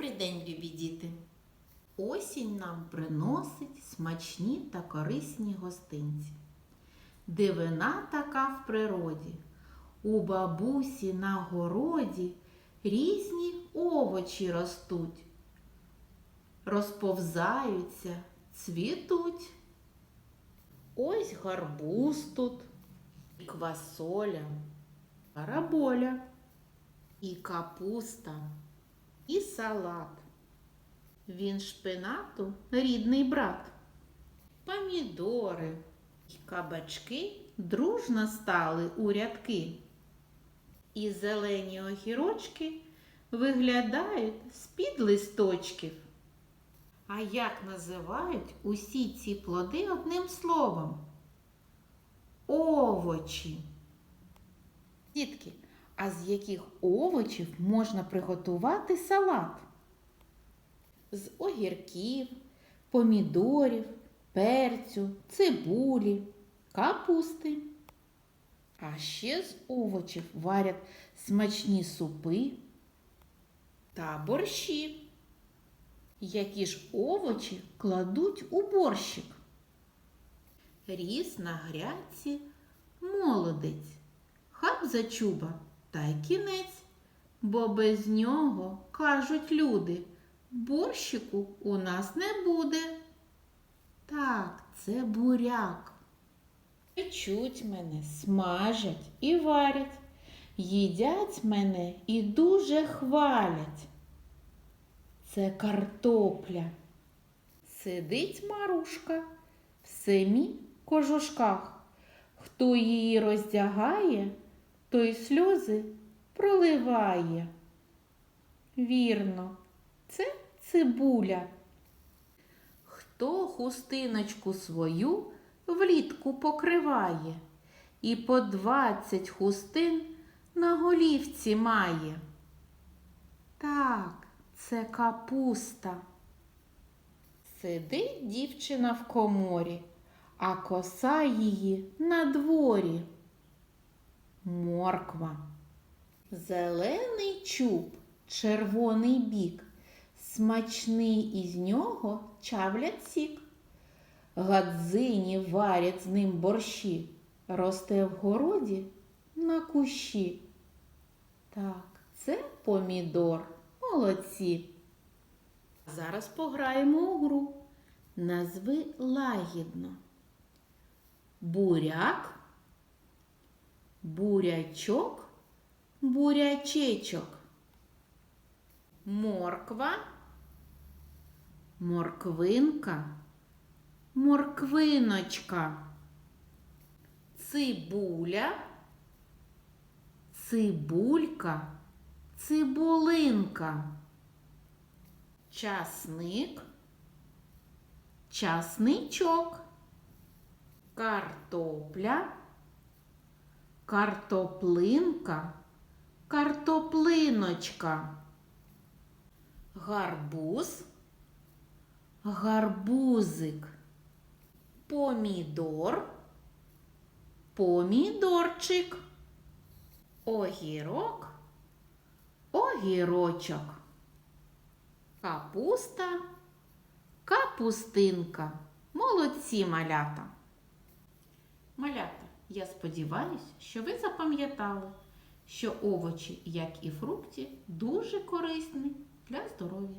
Добрий день, любі діти! Осінь нам приносить смачні та корисні гостинці. Дивина така в природі. У бабусі на городі різні овочі ростуть, розповзаються, цвітуть. Ось гарбуз тут, і квасоля, караболя, і капуста, і салат. Він шпинату рідний брат. Помідори і кабачки дружно стали у рядки. І зелені огірочки виглядають з-під листочків. А як називають усі ці плоди одним словом? Овочі. Дітки, а з яких овочів можна приготувати салат? З огірків, помідорів, перцю, цибулі, капусти. А ще з овочів варять смачні супи та борщі. Які ж овочі кладуть у борщик? Ріс на грядці молодець, хап за чуба та й кінець, бо без нього, кажуть люди, борщику у нас не буде. Так, це буряк. Печуть мене, смажать і варять, їдять мене і дуже хвалять. Це картопля. Сидить Марушка в семі кожушках. Хто її роздягає, той сльози проливає. Вірно, це цибуля. Хто хустиночку свою влітку покриває і по двадцять хустин на голівці має. Так, це капуста. Сидить дівчина в коморі, а коса її на дворі. Морква. Зелений чуб, червоний бік, смачний із нього чавлять сік. Гадзині варять з ним борщі, росте в городі на кущі. Так, це помідор. Молодці. Зараз пограємо у гру. Назви лагідно. Буряк, бурячок, бурячечок. Морква, морквинка, морквиночка. Цибуля, цибулька, цибулинка. Часник, часничок, картопля, картоплинка, картоплиночка, гарбуз, гарбузик, помідор, помідорчик, огірок, огірочок. Капуста, капустинка. Молодці малята. Малята, я сподіваюся, що ви запам'ятали, що овочі, як і фрукти, дуже корисні для здоров'я.